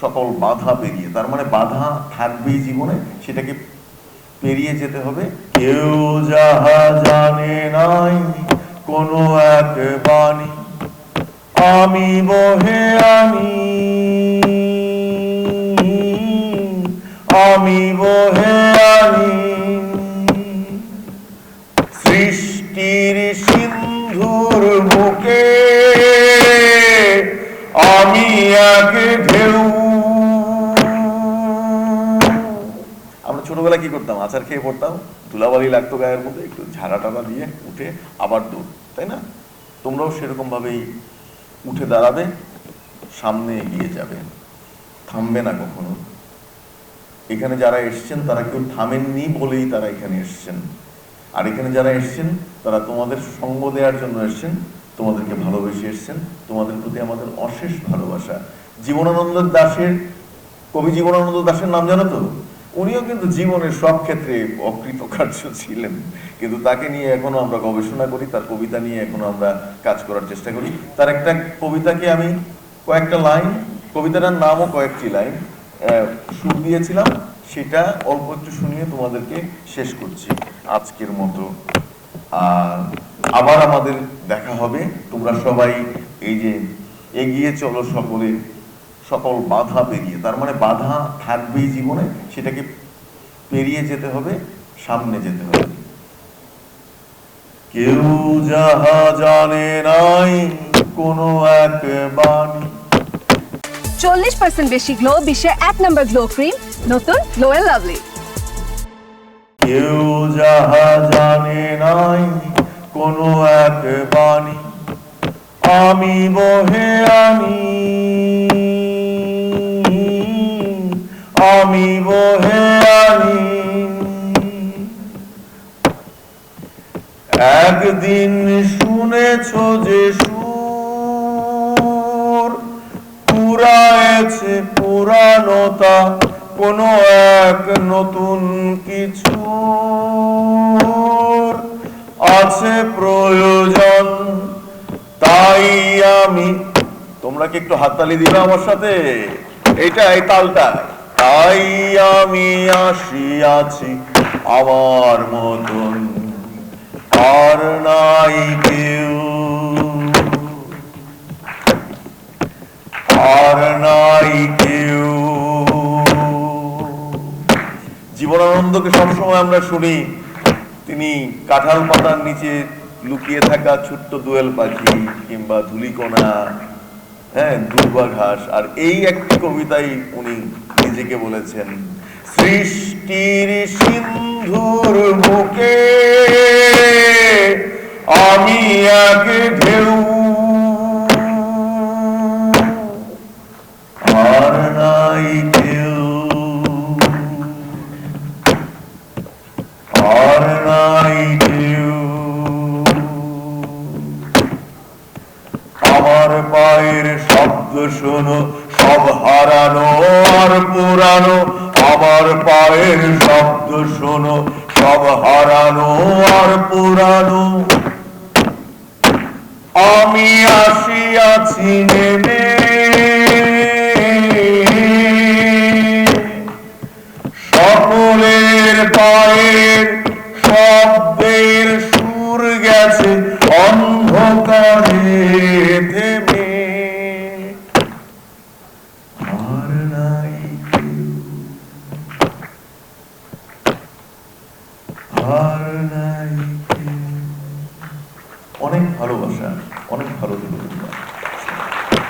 সকল বাধা পেরিয়ে, তার মানে বাধা থাকবেই জীবনে, সেটাকে পেরিয়ে যেতে হবে। কেউ যাহা জানে নাই, কোনো এক বাণী, আমি বহে আনি আমি বহে আনি সৃষ্টির সিন্ধুর বুকে আমি এক ঢেউ আমরা ছোটবেলায় কি করতাম? আচার খেয়ে পড়তাম, ধুলাবালি লাগতো গায়ের মধ্যে, একটু ঝাড়া টাড়া দিয়ে উঠে আবার দৌড়, তাই না? তোমরাও সেরকম ভাবেই উঠে দাঁড়াবে, সামনে এগিয়ে যাবে। থামবে না কখনো। এখানে যারা এসছেন, তারা কেউ থামেননি বলেই তারা এখানে এসছেন। আর এখানে যারা এসছেন, তারা তোমাদের সঙ্গ দেওয়ার জন্য এসছেন, তোমাদেরকে ভালোবেসে এসছেন, তোমাদের প্রতি আমাদের অশেষ ভালোবাসা। জীবনানন্দ দাশের কবি জীবনানন্দ দাশের নাম জানো তো? উনিও কিন্তু জীবনের সব ক্ষেত্রে অকৃতকার্য ছিলেন। কিন্তু তাকে নিয়ে এখনও আমরা গবেষণা করি, তার কবিতা নিয়ে এখনও আমরা কাজ করার চেষ্টা করি। তার একটা কবিতাকে আমি কয়েকটা লাইন, কবিতাটার নামও কয়েকটি লাইন সুর দিয়েছিলাম। সেটা অল্প একটু শুনিয়ে তোমাদেরকে শেষ করছি আজকের মতো। আর আবার আমাদের দেখা হবে। তোমরা সবাই এই যে এগিয়ে চলো সকলে। সকল বাধা পেরিয়ে তার মানে বাধা থাকবেই জীবনে সেটাকে পেরিয়ে যেতে হবে সামনে যেতে হবে। কেউ যাহা জানে নাই কোনো এক বাণী। চল্লিশ পার্সেন্ট বেশি গ্লো বিশ্বের এক নম্বর গ্লো ক্রিম নতুন গ্লো এন্ড লাভলি। কেউ যাহা জানে নাই কোনো এক বাণী। আমি বহে আনি। আমি বহে আনি। একদিন শুনেছ যে সুর পুরায়েছে পুরানতা কোনো এক নতুন কিছু। আছে প্রয়োজন, তাই আমি তোমরা কি একটু হাততালি দিবে আমার সাথে? এইটা, এই তাই আমি আসিয়াছি আমার মতন। আর নাই কেউ। আর নাই কেউ। জীবনানন্দকে সবসময় আমরা শুনি, তিনি কাঁঠাল পাতার নিচে লুকিয়ে থাকা ছোট্ট দোয়েল পাখি কিংবা ধুলিকোনা হ্যাঁ দুর্বা ঘাস আর এই একটি কবিতাই উনি নিজেকে বলেছেন, সৃষ্টির সিন্ধুর বুকে আমি এক ঢেউ। আর নাই কেউ আর নাই কেউ আমার পায়ের শব্দ শোনো, সব হারানো আর পুরানো, আমার পায়ের শব্দ শোনো, সব হারানো আর পুরানো। আমি আসিয়াছি নেমে। সকলের পায়ের শব্দের অনেক ভালোবাসা অনেক ভালো তোমরা